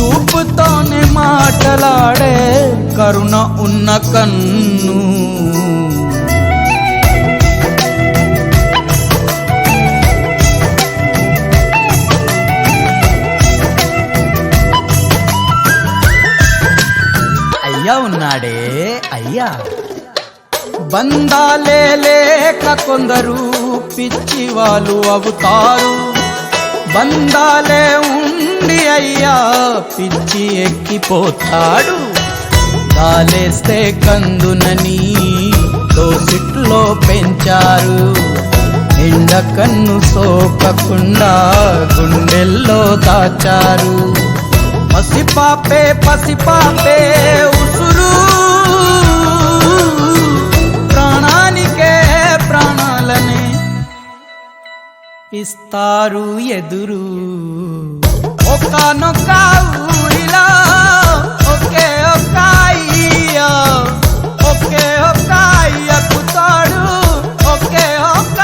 చూపుతోనే మాటలాడే కరుణ ఉన్న కన్ను. అయ్యా ఉన్నాడే అయ్యా. బంధాలే లేక కొందరు పిచ్చి వాళ్ళు అవుతారు. బంధాలే ఉండి అయ్యా పిచ్చి ఎక్కిపోతాడు. కాలేస్తే కందునని దోసిట్లో పెంచారు. ఎండ కన్ను సోకకుండా గుండెల్లో దాచారు. పసిపాపే పసిపాపే ఉసురు. ప్రాణానికే ప్రాణాలనే ఇస్తారు ఎదురు. ఒకనొక ఊరిలో ఒకే ఒక అయ్య ఒకే ఒక్క అయ్యకు తోడు ఒకే ఒక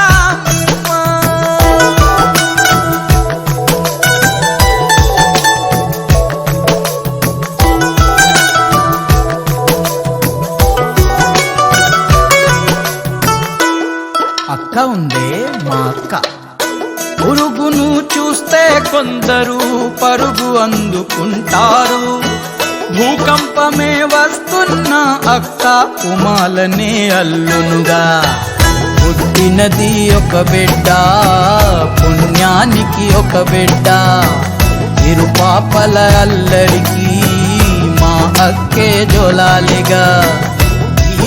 అక్క ఉందే మా అక్క. పురుగును చూస్తే కొందరు పరుగు అందుకుంటారు. భూకంపమే వస్తున్న అక్క కుమాలనే అల్లునుగా. పుట్టినది ఒక బిడ్డ పుణ్యానికి ఒక బిడ్డ. ఇరు పాపల అల్లరికి మా అక్కే జోలాలిగా.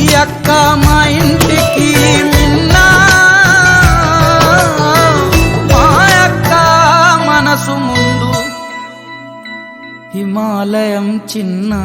ఈ అక్క మా ఇంటికి హిమాలయం చిన్నా.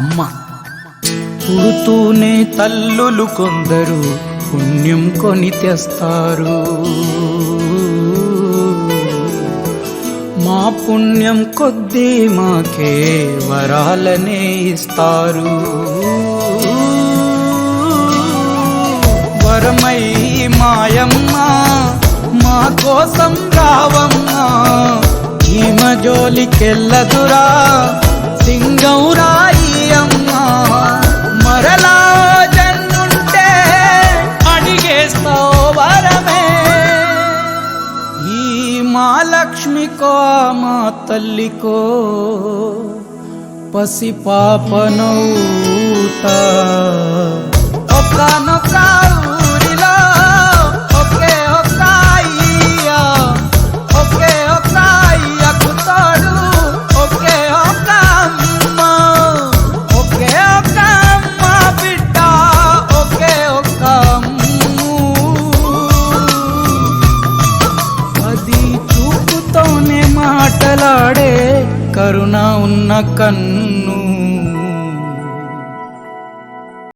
అమ్మ. పుడుతూనే తల్లులు కొందరు పుణ్యం కొని తెస్తారు. మా పుణ్యం కొద్దీ మాకే వరాలనే ఇస్తారు. వరమై మాయమ్మ మా కోసం రావమ్మా. ఈమ జోలికెళ్ళదురా సింగం రాయి అమ్మ మరలా జన్ముంటే అడిగేస్తావు వరమే. ఈ మా లక్ష్మికో మా తల్లికో పసి పాపనౌతా చూపుతోనే కరుణ ఉన్న కన్ను